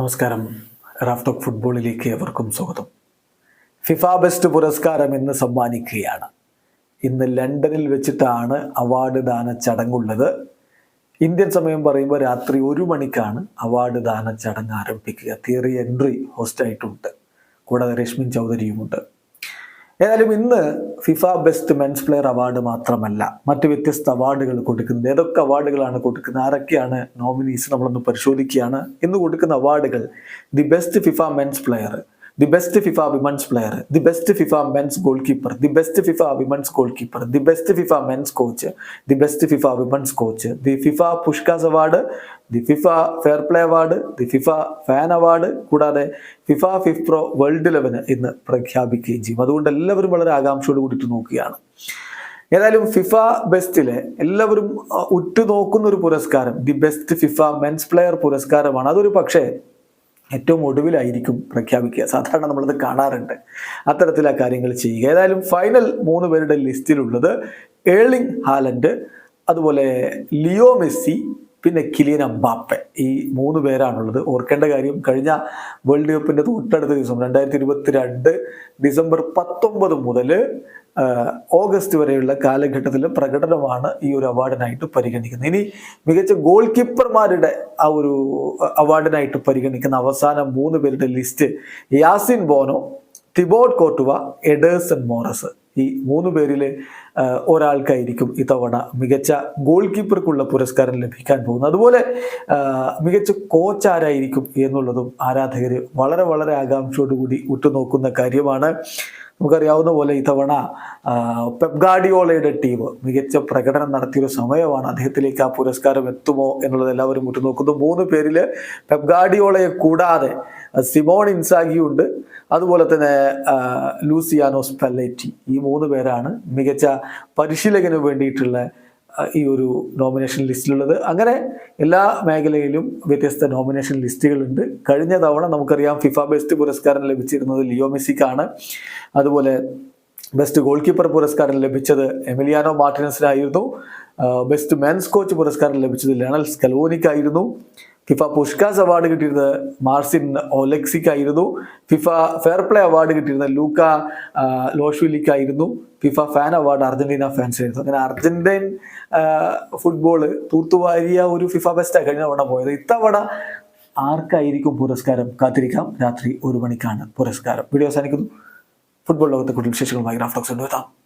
നമസ്കാരം. Raf top ഫുട്ബോളിലേക്ക് എവർക്കും സ്വാഗതം. ഫിഫ ബെസ്റ്റ് പുരസ്കാരം ഇന്ന് സമ്മാനിക്കുകയാണ്. ഇന്ന് ലണ്ടനിൽ വെച്ചിട്ടാണ് അവാർഡ് ദാന ചടങ്ങുള്ളത്. ഇന്ത്യൻ സമയം പറയുമ്പോൾ രാത്രി ഒരു മണിക്കാണ് അവാർഡ് ദാന ചടങ്ങ് ആരംഭിക്കുക. തിയറി എൻട്രി ഹോസ്റ്റായിട്ടുണ്ട്. കൂടാതെ രശ്മിൻ ചൗധരിയുമുണ്ട്. ഏതായാലും ഇന്ന് FIFA best men's player award മാത്രമല്ല മറ്റ് വ്യത്യസ്ത അവാർഡുകൾ കൊടുക്കുന്നത്. ഏതൊക്കെ അവാർഡുകളാണ് കൊടുക്കുന്നത്? ആരൊക്കെയാണ് നോമിനീസ് നമ്മളൊന്ന് പരിശോധിക്കുകയാണ്. ഇന്ന് കൊടുക്കുന്ന അവാർഡുകൾ the best FIFA men's player the best FIFA women's player the best FIFA men's goalkeeper the best FIFA women's goalkeeper the best FIFA men's coach the best FIFA women's coach the FIFA Puskas award the FIFA fair play award the FIFA fan award കൂടാതെ FIFA FIFPro world eleven ഇന്ന് പ്രഖ്യാപിക്കുകയും ചെയ്യും. അതുകൊണ്ട് എല്ലാവരും വളരെ ആകാംക്ഷയോട് കൂടിയിട്ട് നോക്കുകയാണ്. ഏതായാലും ഫിഫ ബെസ്റ്റിലെ എല്ലാവരും ഉറ്റുനോക്കുന്ന ഒരു പുരസ്കാരം the best FIFA men's player പുരസ്കാരമാണ്. അതൊരു പക്ഷേ ഏറ്റവും ഒടുവിലായിരിക്കും പ്രഖ്യാപിക്കുക. സാധാരണ നമ്മളത് കാണാറുണ്ട്. അത്തരത്തിലാ കാര്യങ്ങൾ ചെയ്യുക. ഏതായാലും ഫൈനൽ മൂന്ന് പേരുടെ ലിസ്റ്റിലുള്ളത് ഏളിംഗ് ഹാലൻഡ് അതുപോലെ ലിയോ മെസ്സി പിന്നെ കിലിയൻ അമ്പാപ്പെ ഈ മൂന്ന് പേരാണുള്ളത്. ഓർക്കേണ്ട കാര്യം കഴിഞ്ഞ വേൾഡ് കപ്പിന്റെ തൊട്ടടുത്ത ദിവസം രണ്ടായിരത്തി ഇരുപത്തി രണ്ട് ഡിസംബർ പത്തൊമ്പത് മുതൽ ഓഗസ്റ്റ് വരെയുള്ള കാലഘട്ടത്തിലെ പ്രകടനമാണ് ഈ ഒരു അവാർഡിനായിട്ട് പരിഗണിക്കുന്നത്. ഇനി മികച്ച ഗോൾ കീപ്പർമാരുടെ ആ ഒരു അവാർഡിനായിട്ട് പരിഗണിക്കുന്ന അവസാന മൂന്ന് പേരുടെ list Yassine Bono Thibaut Courtois Ederson Moraes. ഈ മൂന്ന് പേരിൽ ഒരാൾക്കായിരിക്കും ഇത്തവണ മികച്ച ഗോൾ കീപ്പർക്കുള്ള പുരസ്കാരം ലഭിക്കാൻ പോകുന്നത്. അതുപോലെ മികച്ച കോച്ച് ആരായിരിക്കും എന്നുള്ളതും ആരാധകർ വളരെ വളരെ ആകാംക്ഷയോടുകൂടി ഉറ്റുനോക്കുന്ന കാര്യമാണ്. നമുക്കറിയാവുന്ന പോലെ ഇത്തവണ പെപ്ഗാഡിയോളയുടെ പെപ് ടീം മികച്ച പ്രകടനം നടത്തിയൊരു സമയമാണ് അദ്ദേഹത്തിലേക്ക് ആ പുരസ്കാരം എത്തുമോ എന്നുള്ളത് എല്ലാവരും ഉറ്റുനോക്കുന്നു. മൂന്ന് പേരിൽ പെപ്ഗാഡിയോളയെ കൂടാതെ സിമോൺ ഇൻസാഗിയുണ്ട് അതുപോലെ തന്നെ ലൂസിയാനോ സ്പെല്ലറ്റി ഈ മൂന്ന് പേരാണ് മികച്ച പരിശീലകന് വേണ്ടിയിട്ടുള്ള ഈ ഒരു നോമിനേഷൻ ലിസ്റ്റിലുള്ളത് അങ്ങനെ എല്ലാ മേഖലയിലും വ്യത്യസ്ത നോമിനേഷൻ ലിസ്റ്റുകളുണ്ട് കഴിഞ്ഞ തവണ നമുക്കറിയാം ഫിഫ ബെസ്റ്റ് പുരസ്കാരം ലഭിച്ചിരുന്നത് ലിയോ മെസ്സിക്കാണ്. അതുപോലെ ബെസ്റ്റ് ഗോൾ കീപ്പർ പുരസ്കാരം ലഭിച്ചത് എമിലിയാനോ മാർട്ടിനസിനായിരുന്നു. ബെസ്റ്റ് മെൻസ് കോച്ച് പുരസ്കാരം ലഭിച്ചത് ലണൽ സ്കലോനിക്കായിരുന്നു. ഫിഫ പുഷ്കാസ് അവാർഡ് കിട്ടിയിരുന്നത് മാർസിൻ ഒലക്സിക്കായിരുന്നു. ഫിഫ ഫെയർ പ്ലേ അവാർഡ് കിട്ടിയിരുന്നത് ലൂക്ക ലോഷ്വിലിക്കായിരുന്നു. ഫിഫ ഫാൻ അവാർഡ് അർജന്റീന ഫാൻസിനായിരുന്നു അങ്ങനെ അർജന്റീൻ ഫുട്ബോൾ തൂത്തുവാരിയ ഒരു ഫിഫ ബെസ്റ്റാണ് കഴിഞ്ഞ തവണ പോയത്. ഇത്തവണ ആർക്കായിരിക്കും പുരസ്കാരം കാത്തിരിക്കാം? രാത്രി ഒരു മണിക്കാണ് പുരസ്കാരം. വീഡിയോ അവസാനിക്കുന്നു. ഫുട്ബോൾ ലോകത്തെ കൂടുതൽ വിശേഷങ്ങളുമായി ഗ്രാഫ്റ്റോക്സ് കൊണ്ടുവെത്താം